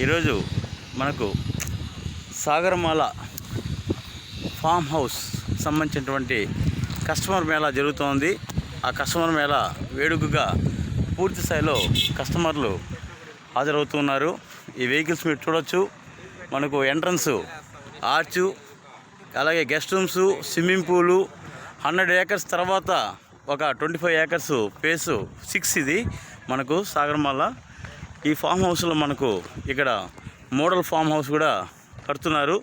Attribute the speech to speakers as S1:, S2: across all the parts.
S1: ఈరోజు మనకు Sagaramala farm house సంబంధించినటువంటి కస్టమర్ మేళా జరుగుతోంది. ఆ కస్టమర్ మేళా వేడుకగా పూర్తి స్థాయిలో కస్టమర్లు హాజరవుతున్నారు. ఈ వెహికల్స్ మీరు చూడొచ్చు. మనకు ఎంట్రన్స్ ఆర్చు అలాగే guest rooms swimming pool hundred acres తర్వాత ఒక twenty five acres place six ఇది మనకు సాగరమాల ఈ ఫామ్ హౌస్లో మనకు ఇక్కడ మోడల్ ఫామ్ హౌస్ కూడా కడుతున్నారు.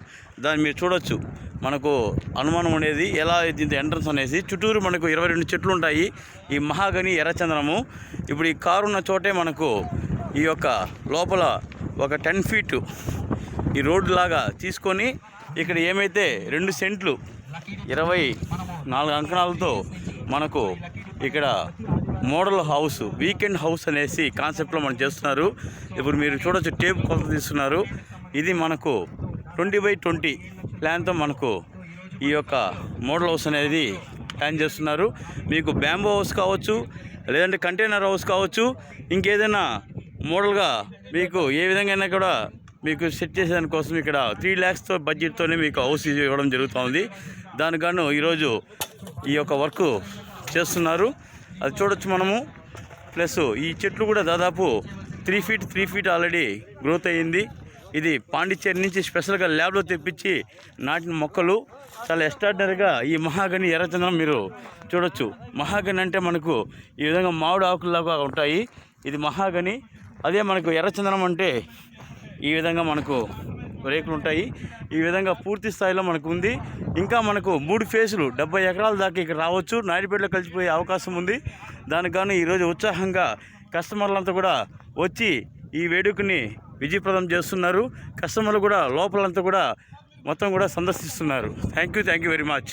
S1: దాన్ని మీరు చూడొచ్చు. మనకు అనుమానం అనేది ఎలా దీంతో ఎంట్రన్స్ అనేసి చుట్టూరు మనకు ఇరవై రెండు చెట్లు ఉంటాయి. ఈ మహాగని ఎర్రచందనము. ఇప్పుడు ఈ కారు ఉన్న చోటే మనకు ఈ యొక్క లోపల ఒక టెన్ ఫీట్ ఈ రోడ్డు లాగా తీసుకొని ఇక్కడ ఏమైతే రెండు సెంట్లు ఇరవై నాలుగు అంకణాలతో మనకు ఇక్కడ మోడల్ హౌస్ వీకెండ్ హౌస్ అనేసి కాన్సెప్ట్లో మనం చేస్తున్నారు. ఇప్పుడు మీరు చూడొచ్చు టేప్ కొలత తీస్తున్నారు. ఇది మనకు ట్వంటీ బై ట్వంటీ ప్లాన్తో మనకు ఈ యొక్క మోడల్ హౌస్ అనేది ప్లాన్ చేస్తున్నారు. మీకు బ్యాంబో హౌస్ కావచ్చు లేదంటే కంటైనర్ హౌస్ కావచ్చు ఇంకేదైనా మోడల్గా మీకు ఏ విధంగా అయినా కూడా మీకు సెట్ చేసేదానికోసం ఇక్కడ త్రీ ల్యాక్స్తో బడ్జెట్తోనే మీకు హౌస్ ఇవ్వడం జరుగుతుంది. దానికను ఈరోజు ఈ యొక్క వర్క్ చేస్తున్నారు. అది చూడొచ్చు మనము. ప్లస్ ఈ చెట్లు కూడా దాదాపు three feet three feet already growth అయ్యింది. ఇది పాండిచ్చేరి నుంచి స్పెషల్గా ల్యాబ్లో తెప్పించి నాటిన మొక్కలు. చాలా ఎక్స్ట్రాడినరీగా ఈ మహాగని ఎర్రచందనం మీరు చూడొచ్చు. మహాగని అంటే మనకు ఈ విధంగా మామిడి ఆకుల్లాగా ఉంటాయి. ఇది మహాగని. అదే మనకు ఎర్రచందనం అంటే ఈ విధంగా మనకు రేకులు ఉంటాయి ఈ విధంగా పూర్తి స్థాయిలో మనకు ఉంది ఇంకా మనకు మూడు ఫేసులు డెబ్బై ఎకరాల దాకా ఇక్కడ రావచ్చు. నాయుడుపేటలో కలిసిపోయే అవకాశం ఉంది. దానికి గాను ఈరోజు ఉత్సాహంగా కస్టమర్లంతా కూడా వచ్చి ఈ వేడుకని విజయప్రదం చేస్తున్నారు. కస్టమర్లు కూడా లోపలంతా కూడా మొత్తం కూడా సందర్శిస్తున్నారు. Thank you thank you very much.